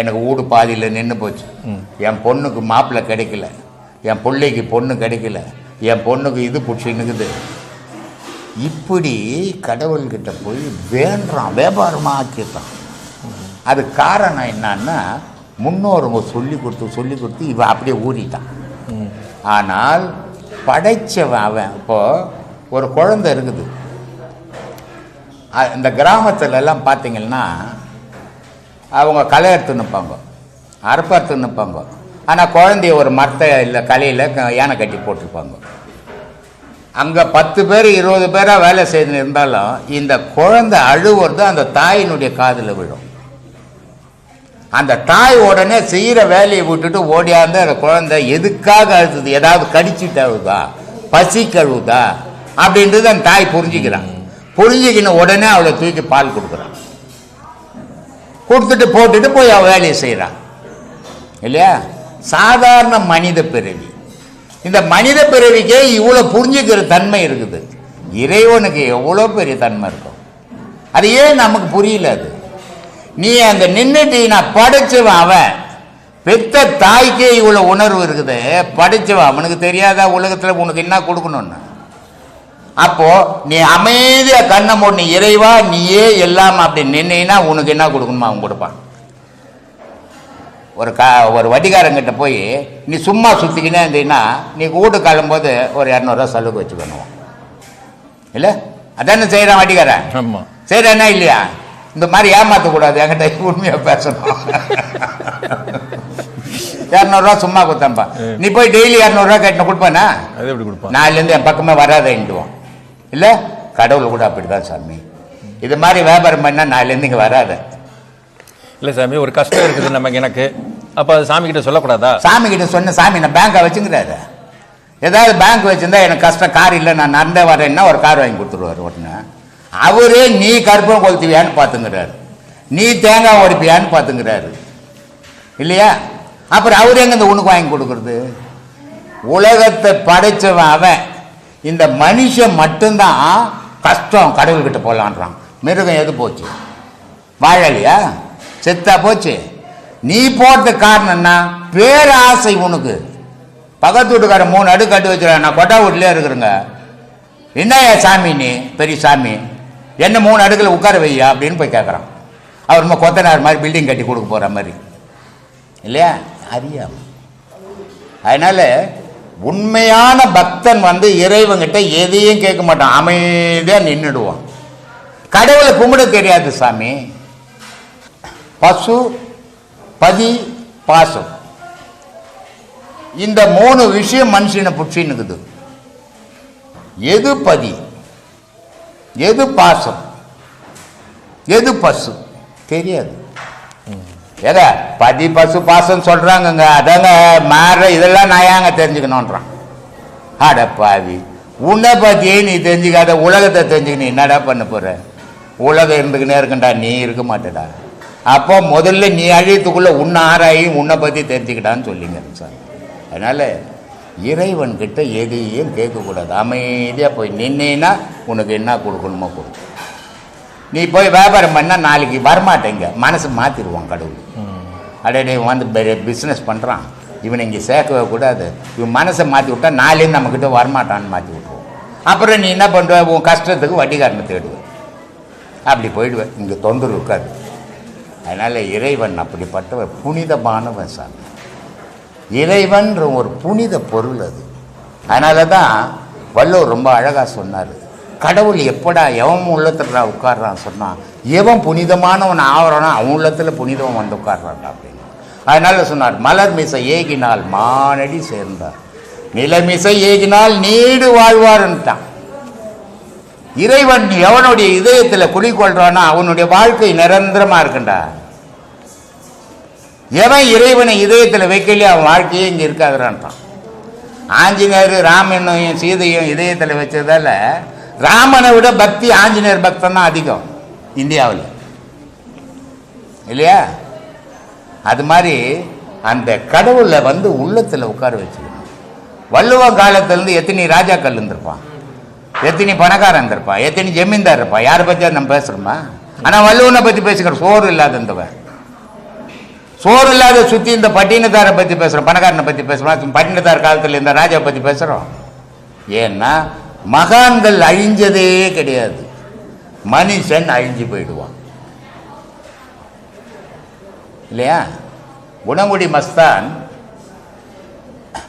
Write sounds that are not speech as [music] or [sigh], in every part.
எனக்கு வீடு பாதியில் நின்று போச்சு. என் பொண்ணுக்கு மாப்பிள்ளை கிடைக்கல. என் பிள்ளைக்கு பொண்ணு கிடைக்கல. என் பொண்ணுக்கு இது பிடிச்சி நிற்குது இப்படி கடவுள்கிட்ட போய் வேண்டான் வியாபாரமாக ஆக்கிட்டான் அது காரணம் என்னன்னா முன்னோருங்க சொல்லி கொடுத்து சொல்லி கொடுத்து இவன் அப்படியே ஊறிட்டான். ஆனால் படைச்சவன் அவன். இப்போ ஒரு குழந்தை இருக்குது. இந்த கிராமத்துல எல்லாம் பார்த்தீங்கன்னா அவங்க களை எடுத்து நிற்பாங்க அறுப்பு எடுத்து நிற்பாங்க ஆனால் குழந்தைய ஒரு மரத்தை இல்லை கலையில் யானை கட்டி போட்டிருப்பாங்க. அங்கே பத்து பேர் இருபது பேராக வேலை செய்து இருந்தாலும் இந்த குழந்தை அழுவுறது அந்த தாயினுடைய காதில் விழும். அந்த தாய் உடனே செய்கிற வேலையை விட்டுட்டு ஓடியாந்து அந்த குழந்தை எதுக்காக அழுதுது? ஏதாவது கடிச்சிட்டு அழுதா பசி கழுவுதா? அப்படின்றது அந்த தாய் புரிஞ்சுக்கிறான். புரிஞ்சுக்கின உடனே அவளை தூக்கி பால் கொடுக்குறான். கொடுத்துட்டு போட்டுட்டு போய் அவள் வேலையை செய்கிறான் இல்லையா? சாதாரண மனித பிறவி. இந்த மனித பிறவிக்கே இவ்வளோ புரிஞ்சுக்கிற தன்மை இருக்குது. இறைவனுக்கு எவ்வளோ பெரிய தன்மை இருக்கும். அது ஏன் நமக்கு புரியல அது? நீ அந்த நின்றுட்டு நான் படைச்சவன் அவன். பெத்த தாய்க்கே இவ்வளோ உணர்வு இருக்குது. படைச்சவன் அவனுக்கு தெரியாதா உலகத்தில் உனக்கு என்ன கொடுக்கணும்னு? அப்போ நீ அமைதியா கண்ணை மூடி இறைவா நீயே எல்லாம் அப்படி நின்னா உனக்கு என்ன கொடுக்கணுமோ அவன் கொடுப்பான்? ஒரு கா ஒரு வட்டிக்காரங்கிட்ட போய் நீ சும்மா சுற்றிக்கினே இருந்தீங்கன்னா நீ வீட்டு கிளம்போது ஒரு இரநூறுவா செலவுக்கு வச்சுக்கணும் இல்லை? அதானே செய்கிறான் வட்டிக்காரன்? ஆமாம் செய்கிறானா இல்லையா? இந்த மாதிரி ஏமாற்றக்கூடாது என்கிட்ட உண்மையாக பேசணும். இரநூறுவா சும்மா கொடுத்தேன்ப்பா நீ போய் டெய்லி இரநூறுவா கட்டின கொடுப்பானா? நாலுலேருந்து என் பக்கமே வராதேன்டுவோம் இல்லை கடவுள் கூட அப்படிதான் சாமி. இது மாதிரி வியாபாரம் பண்ணால் நாலுலேருந்து இங்கே வராத. இல்லை சாமி ஒரு கஷ்டம் இருக்குது நமக்கு எனக்கு. அப்போ அது சாமி கிட்ட சொல்லக்கூடாதா? சாமி கிட்ட சொன்ன சாமி நான் பேங்கை வச்சுங்கிறாரு. ஏதாவது பேங்க் வச்சிருந்தா எனக்கு கஷ்டம் கார் இல்லை நான் நடந்தே வரேன்னா ஒரு கார் வாங்கி கொடுத்துருவாரு உடனே. அவரே நீ கருப்பம் கொளுத்துவியான்னு பார்த்துங்கிறாரு. நீ தேங்காய் உடைப்பியான்னு பார்த்துங்கிறாரு. இல்லையா? அப்புறம் அவர் எங்க இந்த உனக்கு வாங்கி கொடுக்குறது? உலகத்தை படைச்சவன் அவன். இந்த மனுஷன் மட்டும்தான் கஷ்டம் கடவுள்கிட்ட போகலான்றான் மிருகம் எது போச்சு? வாழலையா? செத்தா போச்சு. நீ போறதுக்கு காரணம் என்ன? பேராசை உனக்கு. பக்கத்து வீட்டுக்காரன் மூணு அடுக்கு கட்டி வச்சுருக்கான் நான் கொட்டா வீட்லேயே இருக்கிறேங்க. என்னையா சாமி நீ? பெரிய சாமி. என்ன மூணு அடுக்கில் உட்கார வையா? அப்படின்னு போய் கேட்குறான் அவர் நம்ம கொத்தனார் மாதிரி பில்டிங் கட்டி கொடுக்க போகிற மாதிரி. இல்லையா? அறியாம. அதனால உண்மையான பக்தன் வந்து இறைவங்கிட்ட எதையும் கேட்க மாட்டான். அமைதியாக நின்றுடுவான் கடவுளை கும்பிட தெரியாது சாமி. பசு பதி பாசம். இந்த மூணு விஷயம் மனுஷனை புட்சின்னுக்குது. எது பதி? எது பாசம்? எது பசு? தெரியாது. ஏதா பதி பசு பாசம் சொல்கிறாங்கங்க அதாங்க மாற இதெல்லாம் நான் ஏங்க தெரிஞ்சுக்கணுன்றான் அட பாவி. உன்னை பத்தியே நீ தெரிஞ்சுக்காத உலகத்தை தெரிஞ்சுக்க நீ என்னடா பண்ண போற? உலகம் இருந்துக்கினே இருக்கண்டா நீ இருக்க மாட்டேடா. அப்போ முதல்ல நீ அழியத்துக்குள்ள உன்னை ஆராயி உன்னை பற்றி தெரிஞ்சுக்கிட்டான்னு சொல்லிங்க சார். அதனால் இறைவன்கிட்ட எதையும் கேட்கக்கூடாது. அமைதியாக போய் நின்னா உனக்கு என்ன கொடுக்கணுமோ கொடு. நீ போய் வியாபாரம் பண்ணால் நாளைக்கு வரமாட்டேங்க. மனசு மாற்றிடுவான் கடவுள். அடே வந்து பிஸ்னஸ் பண்ணுறான் இவனை இங்கே சேர்க்கவே கூடாது. இவன் மனசை மாற்றி விட்டா நாளையும் நம்மக்கிட்ட வரமாட்டான்னு மாற்றி விட்ருவோம் அப்புறம் நீ என்ன பண்ணுவ உன் கஷ்டத்துக்கு வட்டிக்காரனை தேடுவேன் அப்படி போயிடுவேன் இங்கே தொந்தரவு இருக்காது. அதனால் இறைவன் அப்படிப்பட்டவர் புனிதமானவன் சாமி. இறைவன்ற ஒரு புனித பொருள் அது. அதனால தான் வள்ளுவர் ரொம்ப அழகாக சொன்னார். கடவுள் எப்படா எவன் உள்ளத்துலடா உட்கார்றான் சொன்னான் எவன் புனிதமானவன் ஆவறானோ அவன் உள்ளத்தில் புனிதவன் வந்து உட்கார்றான் அப்படின்னு. அதனால சொன்னார் மலர் மிசை ஏகினால் மானடி சேர்ந்தார். நிலமிசை ஏகினால் நீடு வாழ்வார்ன்ட்டான். இறைவன் எவனுடைய இதயத்தில் குடிக்கொள்றானோ அவனுடைய வாழ்க்கை நிரந்தரமா இருக்குண்டா. எவன் இறைவனை இதயத்தில் வைக்கலையே அவன் வாழ்க்கையே இங்கே இருக்காதுறான்ட்டான் ஆஞ்சநேயர் ராமனையும் சீதையும் இதயத்தில் வச்சதால ராமனை விட பக்தி ஆஞ்சநேயர் பக்தன் தான் அதிகம் இந்தியாவில். இல்லையா? அது மாதிரி அந்த கடவுளை வந்து உள்ளத்தில் உட்கார வச்சுக்கணும். வள்ளுவ காலத்திலேருந்து எத்தனை ராஜாக்கள் இருந்திருப்பான்? எத்தனை பணக்காரன் இருந்திருப்பான்? எத்தனை ஜமீன்தார் இருப்பான்? யாரை பற்றி நம்ம பேசுகிறோமா ஆனால் வள்ளுவனை பற்றி பேசுகிற சோறு இல்லாத இருந்தவன் சோறு இல்லாத சுற்றி இந்த பட்டினத்தாரை பற்றி பேசுகிறோம் பணக்காரனை பற்றி பேசுகிறோம் பட்டினத்தார் காலத்தில் இந்த ராஜாவை பற்றி பேசுகிறோம் ஏன்னா மகான்கள் அழிஞ்சதே கிடையாது. மனுஷன் அழிஞ்சு போயிடுவான். இல்லையா? குணங்குடி மஸ்தான்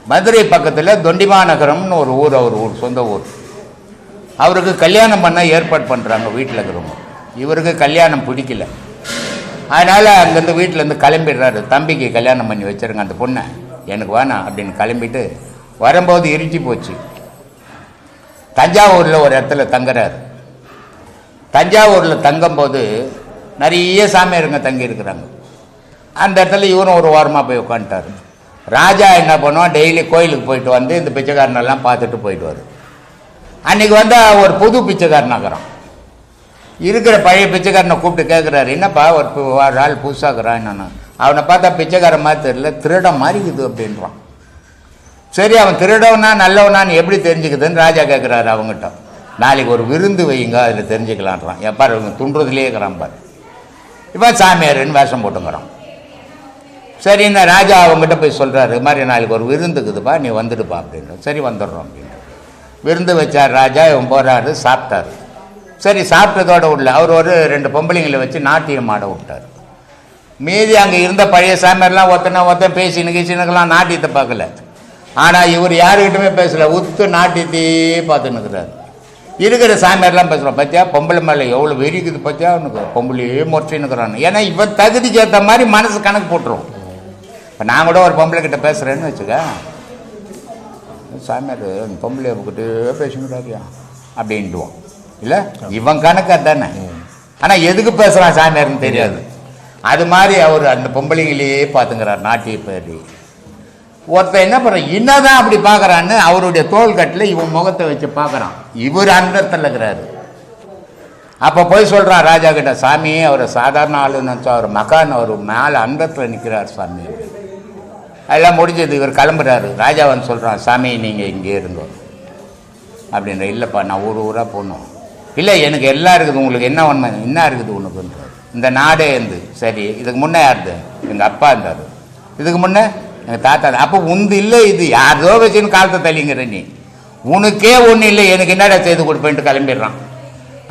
மதுரை பக்கத்தில் தொண்டிமாநகரம்னு ஒரு ஊர் அவர் ஊர் சொந்த ஊர். அவருக்கு கல்யாணம் பண்ண ஏற்பாடு பண்ணுறாங்க வீட்டில் இருக்கிறவங்க. இவருக்கு கல்யாணம் பிடிக்கல. அதனால் அங்கேருந்து வீட்டிலேருந்து கிளம்பிடுறாரு. தம்பிக்கு கல்யாணம் பண்ணி வச்சுருங்க அந்த பொண்ணை. எனக்கு வேணாம் அப்படின்னு கிளம்பிட்டு வரும்போது இருட்டி போச்சு. தஞ்சாவூரில் ஒரு இடத்துல தங்குறாரு. தஞ்சாவூரில் தங்கும்போது நிறைய சாமியாருங்க தங்கியிருக்கிறாங்க. அந்த இடத்துல இவரும் ஒரு வாரமாக போய் உட்காந்துட்டாரு ராஜா என்ன பண்ணுவான்? டெய்லி கோயிலுக்கு போயிட்டு வந்து இந்த பிச்சைக்காரனெல்லாம் பார்த்துட்டு போயிடுவார். அன்னைக்கு வந்து ஒரு புது பிச்சைக்காரனாகிறான் இருக்கிற பழைய பிச்சைக்காரனை கூப்பிட்டு கேட்குறாரு என்னப்பா ஒரு ஆள் புதுசாகிறான் என்னன்னு? அவனை பார்த்தா பிச்சைக்காரன் மாதிரி தெரியல திருடம் மாதிரி இருக்குது அப்படின்றான். சரி அவன் திருடவனா நல்லவனான்னு எப்படி தெரிஞ்சுக்குதுன்னு ராஜா கேட்குறாரு அவங்ககிட்ட நாளைக்கு ஒரு விருந்து வைங்க அதில் தெரிஞ்சுக்கலான்றான். எப்பார் இவங்க துண்டுறதுலேயே இருக்கிறான் பாரு. இப்போ சாமியாருன்னு வேஷம் போட்டுங்கிறான். சரி இந்த ராஜா அவங்ககிட்ட போய் சொல்கிறாரு இது மாதிரி நாளைக்கு ஒரு விருந்துக்குதுப்பா நீ வந்துடுப்பா அப்படின்னு சரி வந்துடுறோம் அப்படின்னு விருந்து வச்சார் ராஜா இவன் போகிறாரு சாப்பிட்டாரு. சரி சாப்பிட்டதோட உள்ள அவர் ஒரு ரெண்டு பொம்பளைங்களை வச்சு நாட்டியம் ஆட விட்டார். மீதி அங்கே இருந்த பழைய சாமியார்லாம் ஒத்தனை ஒருத்தன் பேசினு கீசினுக்கெல்லாம் நாட்டியத்தை பார்க்கல. ஆனால் இவர் யாருக்கிட்டுமே பேசல. உத்து நாட்டியத்தையே பார்த்துன்னு இருக்கிறார். இருக்கிற சாமியார்லாம் பேசுகிறோம் பார்த்தியா பொம்பளை மேலே எவ்வளோ வெறிக்குது பார்த்தியா அவனுக்கு பொம்பளையே முறைச்சின்னுக்குறான் ஏன்னா இவன் தகுதிக்கு ஏற்ற மாதிரி மனசு கணக்கு போட்டுரும். இப்போ நான் கூட ஒரு பொம்பளை கிட்ட பேசுகிறேன்னு வச்சுக்க சாமியார் அந்த பொம்பளை கிட்டே பேசிக்கிறாரியா அப்படின்ட்டுவோம் இல்லை? இவன் கணக்கு அதானே. ஆனால் எதுக்கு பேசுகிறான் சாமியார்னு தெரியாது. அது மாதிரி அவர் அந்த பொம்பளைங்களையே பார்த்துங்கிறார் நாட்டிய பேரி ஒருத்தன் என்ன பண்ணுறான் என்னதான் அப்படி பார்க்குறான்னு அவருடைய தோள்கட்டில் இவன் முகத்தை வச்சு பார்க்குறான். இவர் அந்தத்தில் இருக்கிறாரு. அப்போ போய் சொல்கிறான் ராஜா கிட்ட சாமி அவரை சாதாரண ஆளு நினச்சா அவர் மகான் அவர் மேலே அந்தத்தில் நிற்கிறார் சாமி. எல்லாம் முடிஞ்சது இவர் கிளம்புறாரு. ராஜா வந்து சொல்கிறான் சாமி நீங்கள் இங்கே இருந்தோம் அப்படின்ற இல்லைப்பா நான் ஊர் ஊராக போகணும். இல்லை எனக்கு எல்லாம் இருக்குது. உங்களுக்கு என்ன ஒன்று என்ன இருக்குது உனக்குன்றார் இந்த நாடே இருந்து. சரி இதுக்கு முன்னே யாருது? எங்கள் அப்பா இருந்தார். இதுக்கு முன்னே? எங்கள் தாத்தா அப்போ உந்து இல்லை இது. யாரோ வச்சுன்னு காலத்தை தள்ளிங்கிற நீ. உனக்கே ஒன்றும் இல்லை. எனக்கு என்னடா செய்து கொடுப்பேன்ட்டு கிளம்பிடுறான்.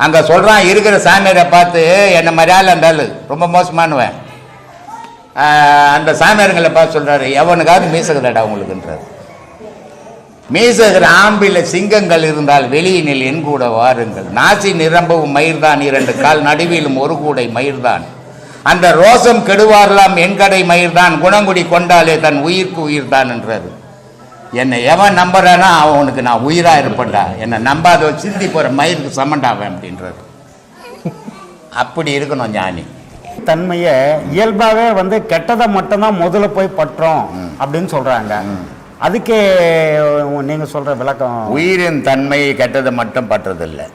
அங்கே சொல்கிறான் இருக்கிற சாமியாரை பார்த்து என்னை மாதிரியால் இருந்தாலும் ரொம்ப மோசமானவன். அந்த சாமியாருங்களை பார்த்து சொல்கிறாரு எவனுக்காவது மீசகுதாடா உங்களுக்குன்றார். மீசகிற ஆம்பில சிங்கங்கள் இருந்தால் வெளியினில் என் கூட வாருங்கள் நாசி நிரம்பவும் மயிர்தான். இரண்டு கால் நடுவிலும் ஒரு கூடை மயிர்தான். அந்த ரோசம் கெடுவாரலாம் என் கடை மயிர்தான். குணங்குடி கொண்டாலே தன் உயிர்க்கு உயிர்தான் என்றாரு என்னை எவன் நம்புறானா அவனுக்கு நான் உயிரா இருப்பேன்டா. என்னை நம்பாத சிந்தி போற மயிருக்கு சமண்டாவேன் அப்படின்றாரு அப்படி இருக்கணும் ஞானி. தன்மையை இயல்பாகவே வந்து கெட்டதை மட்டும்தான் முதல்ல போய் பற்றோம் அப்படின்னு சொல்றாங்க. அதுக்கு நீங்க சொல்ற விளக்கம். உயிரின் தன்மை கெட்டதை மட்டும் பற்றதில்லை.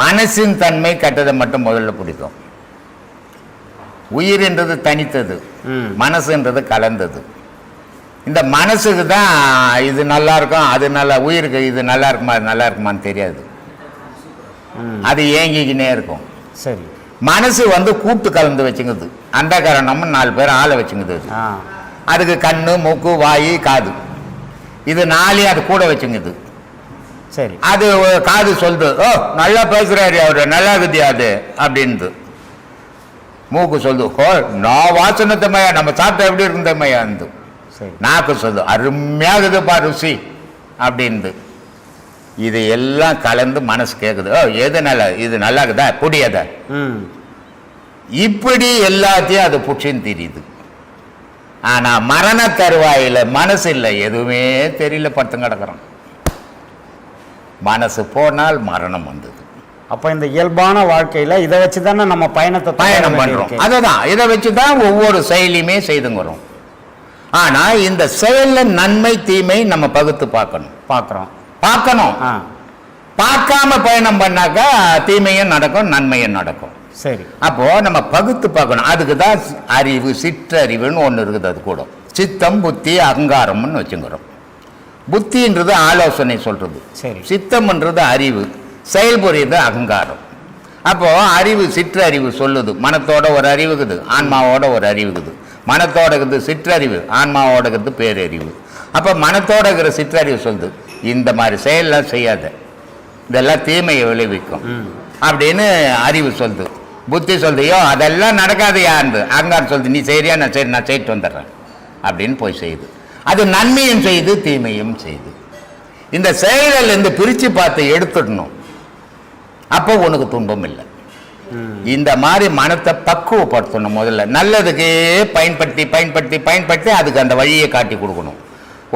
மனசின் தன்மை கெட்டதை மட்டும் முதல்ல பிடிக்கும். உயிர்ன்றது தனித்தது ம். மனசுன்றது கலந்தது. இந்த மனசுக்கு தான் இது நல்லா இருக்கும் அது நல்லா உயிருக்கு இது நல்லா இருக்குமா அது நல்லா இருக்குமான்னு தெரியாது. அது ஏங்கிக்கினே இருக்கும். சரி. மனசு வந்து கூட்டு கலந்து வச்சுங்குது. அந்த காரணமும் நாலு பேர் ஆளை வச்சுங்குது அதுக்கு கண்ணு மூக்கு வாய் காது. இது நாளையும் அது கூட வச்சுங்குது. சரி. அது காது சொல்லுது ஓ நல்லா பேசுறாரு அவரு நல்லா இருக்குதியா அது? அப்படின்து மூக்கு சொல்லுது ஓ நான் வாசனை தம்மையா நம்ம சாப்பிட்டா எப்படி இருக்கும் தம்மையா இருந்து நாக்கு சொல்லுது அருமையாகுதுப்பா ருசி. அப்படின்து இது எல்லாம் கலந்து மனசு கேட்குது ஓ எது நல்லா இது நல்லா இருக்குதா புடியத இப்படி எல்லாத்தையும் அது புடிச்சின்னு தெரியுது. ஆனா மரண தருவாயில மனசு இல்லை எதுவுமே தெரியல படுத்து கிடக்குறான். மனசு போனால் மரணம் வந்தது. அப்போ இந்த இயல்பான வாழ்க்கையில இதை வச்சு தானே நம்ம பயணத்தை பயணம் பண்றோம். வேண்டியிருக்கு. அதுதான். இதை வச்சு தான் ஒவ்வொரு செயலையுமே செய்துங்கிறோம் ஆனா இந்த செயல்ல நன்மை தீமை நம்ம பகுத்து பார்க்கணும். பார்க்குறோம். பார்க்கணும். பார்க்காம பயணம் பண்ணாக்கா தீமையும் நடக்கும் நன்மையும் நடக்கும். சரி. அப்போ நம்ம பகுத்து பார்க்கணும். அதுக்கு தான் அறிவு சிற்றறிவுன்னு ஒன்று இருக்குது அது கூட. சித்தம் புத்தி அகங்காரம்னு வச்சுக்கிறோம் புத்தின்றது ஆலோசனை சொல்றது. சரி. சித்தம்ன்றது அறிவு. செயல்புரியுது அகங்காரம். அப்போ அறிவு சிற்றறிவு சொல்லுது. மனத்தோட ஒரு அறிவுக்குது ஆன்மாவோட ஒரு அறிவுக்குது. மனத்தோட இருக்கிறது சிற்றறிவு ஆன்மாவோட இருக்கிறது பேரறிவு. அப்போ மனத்தோட இருக்கிற சிற்றறிவு சொல்லுது இந்த மாதிரி செயல்லாம் செய்யாத. இதெல்லாம் தீமையை விளைவிக்கும். அப்படின்னு அறிவு சொல்லுது. புத்தி சொல்லுது ஐயோ அதெல்லாம் நடக்காது யாருன்னு அங்கார் சொல்லுது நீ சரியா நான் சரி நான் செய்யிட்டு வந்துடுறேன். அப்படின்னு போய் செய்யுது. அது நன்மையும் செய்யுது தீமையும் செய்யுது. இந்த செயல்கள் இருந்து பிரித்து பார்த்து எடுத்துடணும். அப்போ உனக்கு துன்பம் இல்லை. இந்த மாதிரி மனத்தை பக்குவப்படுத்தணும் முதல்ல. நல்லதுக்கே பயன்படுத்தி பயன்படுத்தி பயன்படுத்தி அதுக்கு அந்த வழியை காட்டி கொடுக்கணும்.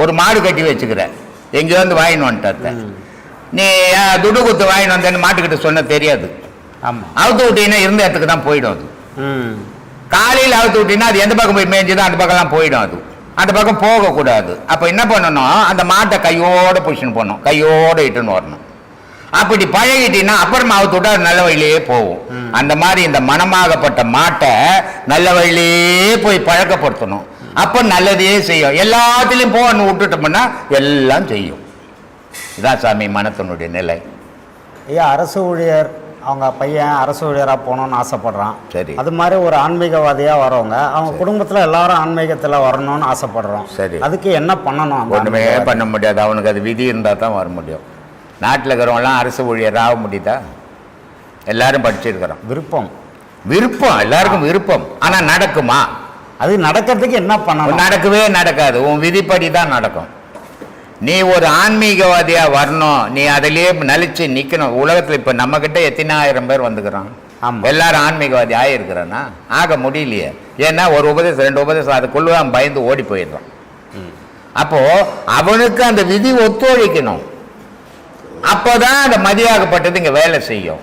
ஒரு மாடு கட்டி வச்சுக்கிற. எங்கேயோ வந்து வாங்கின்னு வந்துட்ட நீ துடு குத்து வாங்கின்னு வந்தேன்னு மாட்டுக்கிட்ட சொன்ன தெரியாது. அவுத்து விட்டீங்கன்னா இருந்த இடத்துக்கு தான் போயிடும் அது. காலையில் அவுத்து விட்டீங்கன்னா அது எந்த பக்கம் போய் மேய்ஞ்சுதோ அந்த பக்கம்லாம் போயிடும் அது. அந்த பக்கம் போகக்கூடாது. அப்போ என்ன பண்ணணும்? அந்த மாட்டை கையோட புஷின்னு போடணும். கையோட இட்டுன்னு வரணும். அப்படி பழகிட்டீங்கன்னா அப்புறமா அவுத்து விட்டா அது நல்ல வழியிலேயே போகும். அந்த மாதிரி இந்த மனமாகப்பட்ட மாட்டை நல்ல வழியிலேயே போய் பழக்கப்படுத்தணும். அப்போ நல்லதையே செய்யும். எல்லாத்துலேயும் போகணும் விட்டுட்டோம்னா எல்லாம் செய்யும். இதான் சாமி மனத்தினுடைய நிலை. ஐயா அரசு ஊழியர் அவங்க பையன் அரசு ஊழியராக போகணும்னு ஆசைப்படுறான். சரி. அது மாதிரி ஒரு ஆன்மீகவாதியாக வரவங்க அவங்க குடும்பத்தில் எல்லாரும் ஆன்மீகத்தில் வரணும்னு ஆசைப்படுறோம். சரி. அதுக்கு என்ன பண்ணணும் ஒன்றுமே? பண்ண முடியாது. அவனுக்கு அது விதி இருந்தால் தான் வர முடியும். நாட்டில் இருக்கிறவங்களாம் அரசு ஊழியர் ஆக முடியுதா? எல்லாரும் படிச்சிருக்கிறோம். விருப்பம். விருப்பம் எல்லாருக்கும் விருப்பம். ஆனால் நடக்குமா? அது நடக்கிறதுக்கு என்ன பண்ணணும்? நடக்கவே நடக்காது. உன் விதிப்படி தான் நடக்கும். நீ ஒரு ஆன்மீகவாதியா வரணும். நீ அதிலேயே நிலைச்சு நிக்கணும். உலகத்துல இப்ப நம்ம கிட்ட எத்தனை ஆயிரம் பேர் வந்துக்கிறான் ஆமா. எல்லாரும் ஆன்மீகவாதி ஆயிருக்கிறானா ஆக முடியலையே. ஏன்னா ஒரு உபதேசம் ரெண்டு உபதேசம் அதுக்குள்ள பயந்து ஓடி போயிடுறான் அப்போ அவனுக்கு அந்த விதி ஒத்துழைக்கணும். அப்போதான் அந்த மதியாகப்பட்டது இங்க வேலை செய்யும்.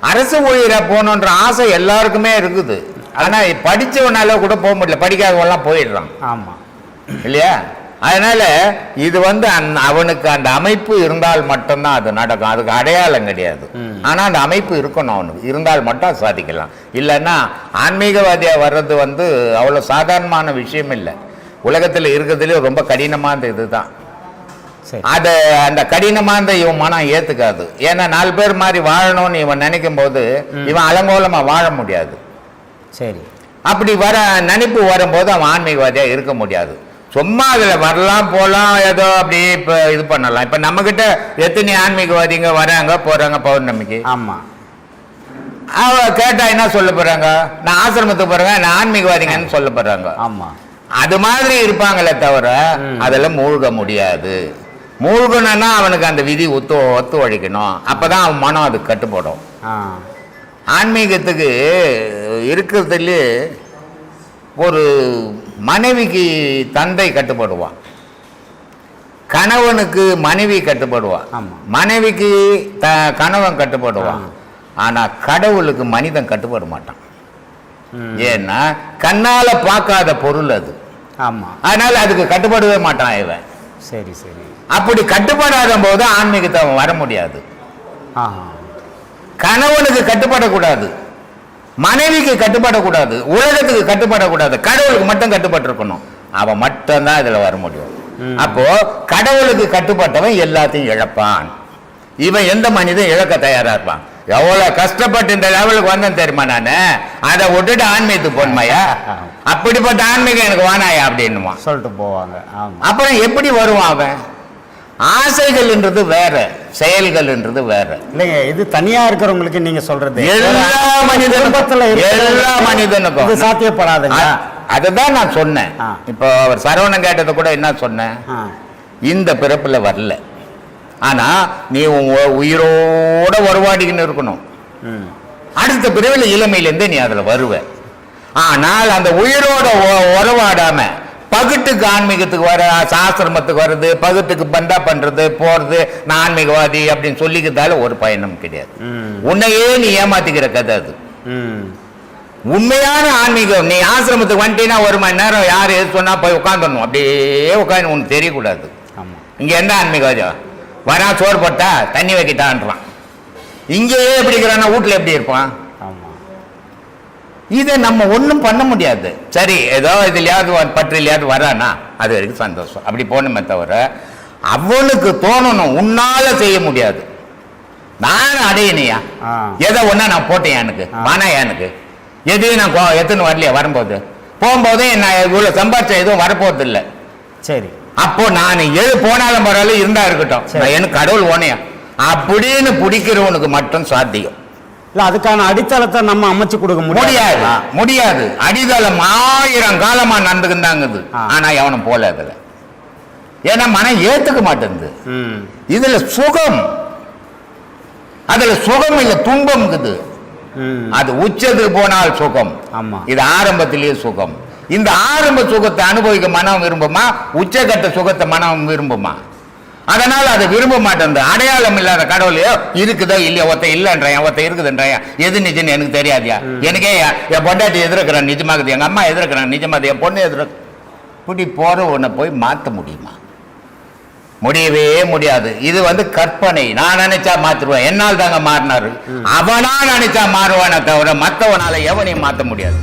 அரசு ஊழியரா போகணுன்ற ஆசை எல்லாருக்குமே இருக்குது. ஆனா படிச்சவனால கூட போக முடியல. படிக்காதவன்லாம் போயிடுறான். ஆமாம் இல்லையா? அதனால இது வந்து அந் அவனுக்கு அந்த அமைப்பு இருந்தால் மட்டும்தான் அது நடக்கும். அதுக்கு அடையாளம் கிடையாது. ஆனா அந்த அமைப்பு இருக்கணும் அவனுக்கு. இருந்தால் மட்டும் சாதிக்கலாம். இல்லைன்னா ஆன்மீகவாதியா வர்றது வந்து அவ்வளவு சாதாரணமான விஷயம் இல்லை. உலகத்துல இருக்கிறதுலே ரொம்ப கடினமான இதுதான். சரி அதை அந்த கடினமான இவன் மனம் ஏத்துக்காது. ஏன்னா நாலு பேர் மாதிரி வாழணும்னு இவன் நினைக்கும் போது இவன் அலங்கோலமா வாழ முடியாது. சரி. அப்படி வர நினைப்பு வரும்போது அவன் ஆன்மீகவாதியா இருக்க முடியாது. சும்மா அதுல வரலாம் போலாம் ஏதோ அப்படி இப்ப இது பண்ணலாம். இப்ப நம்ம கிட்ட எத்தனை ஆன்மீகவாதிங்க வராங்க போறாங்க பௌர்ணமிக்கு? ஆமாம் அவ கேட்டா என்ன சொல்ல போறாங்க? நான் ஆசிரமத்துக்கு போறேன் நான் ஆன்மீகவாதிங்கன்னு சொல்ல போறாங்க. ஆமாம் அது மாதிரி இருப்பாங்களே தவிர அதெல்லாம் மூழ்க முடியாது. மூழ்கணும்னா அவனுக்கு அந்த விதி ஒத்து ஒத்து ஒழிக்கணும் அப்பதான் அவன் மனம் அதுக்கு கட்டுப்படும். ஆன்மீகத்துக்கு இருக்கிறதுலே ஒரு மனைவிக்கு தந்தை கட்டுப்படுவான். கணவனுக்கு மனைவி கட்டுப்படுவான். மனைவிக்கு த கணவன் கட்டுப்படுவான். ஆனா கடவுளுக்கு மனிதன் கட்டுப்பட மாட்டான். ஏன்னா கண்ணால பார்க்காத பொருள் அது. ஆமாம் அதனால அதுக்கு கட்டுப்படவே மாட்டான் இவன். சரி சரி. அப்படி கட்டுப்படாத போது ஆன்மீகத்தை அவன் வர முடியாது. கணவனுக்கு கட்டுப்படக்கூடாது. மனைவிக்கு கட்டுப்படக்கூடாது. உலகத்துக்கு கட்டுப்படக்கூடாது. கடவுளுக்கு மட்டும் கட்டுப்பட்டிருக்கணும். அவன் மட்டும்தான் இதுல வர முடியும். அப்போ கடவுளுக்கு கட்டுப்பட்டவன் எல்லாத்தையும் இழப்பான். இவன் எந்த மனிதன் இழக்க தயாரா இருப்பான்? எவ்வளவு கஷ்டப்பட்டு இந்த லெவலுக்கு வந்தேன் தெரியுமா நானு? அதை விட்டுட்டு ஆன்மீகத்துக்கு போனமையா [laughs] அப்படிப்பட்ட ஆன்மீகம் எனக்கு வானாயா அப்படின்னுமா? சொல்லிட்டு போவாங்க. அப்புறம் எப்படி வருவான் அவன்? ஆசைகள்ன்றது வேற செயல்கள்ன்றது வேற. இல்லைங்க இது தனியா இருக்கிறவங்களுக்கு நீங்க சொல்றது. எல்லா மனிதனுக்கும் எல்லா மனிதனுக்கும். சாத்தியப்படாதுங்க. அதுதான் நான் சொன்னேன். இப்போ அவர் சரவணன் கேட்டது கூட என்ன சொன்னேன்? இந்த பிறப்புல வரல. ஆனா நீ உயிரோட உறவாடிக்கின்னு இருக்கணும். ம். அடுத்த பிறவில இளமையிலேருந்தே நீ அதுல வருவ. ஆனால் அந்த உயிரோட உ- உறவாடாம பகுட்டுக்கு ஆன்மீகத்துக்கு வர சாஸ்திரமத்துக்கு வர்றது பகுட்டுக்கு பந்தா பண்றது போறது நான் ஆன்மீகவாதி அப்படின்னு சொல்லிக்கிறதால ஒரு பயனும் கிடையாது. உன்னையே நீ ஏமாத்திக்கிற கதை அது. ம். உண்மையான ஆன்மீகம் நீ ஆசிரமத்துக்கு வந்துட்டீங்கன்னா ஒரு மணி நேரம் யார் எது சொன்னா போய் உட்காந்துடணும் அப்படியே உட்காந்து உனக்கு தெரியக்கூடாது. இங்க என்ன ஆன்மீகம் வரா சோறு போட்டா தண்ணி வைக்கிட்டான்றான். இங்கேயே எப்படி இருக்கிறான்னா வீட்டுல எப்படி இருப்பான்? இதை நம்ம ஒன்றும் பண்ண முடியாது. சரி ஏதோ இதுலையாவது பற்றிலையாவது வரானா அது வரைக்கும் சந்தோஷம். அப்படி போகணுமே தவிர அவனுக்கு தோணணும் உன்னால செய்ய முடியாது. நான் அடையணையா. எதை ஒன்றா நான் போட்டேன் எனக்கு. வானா எனக்கு? எதையும் நான் எத்தனை வரலையா வரும்போது? போகும்போது நான் இவ்வளோ சம்பாதிச்ச எதுவும் வரப்போறது இல்லை சரி. அப்போ நான் எது போனாலும் பரவாயில்ல இருந்தா இருக்கட்டும். எனக்கு கடவுள் ஓனையா? அப்படின்னு பிடிக்கிறவனுக்கு மட்டும் சாத்தியம். இல்ல அதுக்கான அடித்தளத்தை நம்ம அமைச்சு கொடுக்க முடியாது. முடியாது. அடித்தளம் ஆயிரம் காலமா நடந்துக்குந்தாங்குது ஆ. ஆனா எவனும் போல அதுல. ஏன்னா மனம் ஏத்துக்க மாட்டேங்குது. இதுல சுகம். அதுல சுகம் இல்ல துன்பம் இருக்குது ம். அது உச்சத்துக்கு போனால் சுகம். இது ஆரம்பத்திலேயே சுகம். இந்த ஆரம்ப சுகத்தை அனுபவிக்க மனம் விரும்புமா? உச்சகட்ட சுகத்தை மனம் விரும்புமா? அதனால அதை விரும்ப மாட்டேங்குது அடையாளம் இல்லாத கடவுளையோ இருக்குதோ இல்லையோ ஒருத்த இல்லைன்றான் ஒருத்த இருக்குதுன்றான். எது நிஜம்னு எனக்கு தெரியாதியா? எனக்கே என் பொண்டாட்டி எதிர்க்கிறான் நிஜமாகுது எங்க அம்மா எதிர்க்கிறான் நிஜமாது என் பொண்ணு எதிர இப்படி போற உன்னை போய் மாற்ற முடியுமா? முடியவே முடியாது. இது வந்து கற்பனை. நான் நினைச்சா மாத்திருவேன். என்னால் தாங்க மாறினாரு. அவனா நினைச்சா மாறுவானே தவிர மத்தவனால எவனையும் மாத்த முடியாது.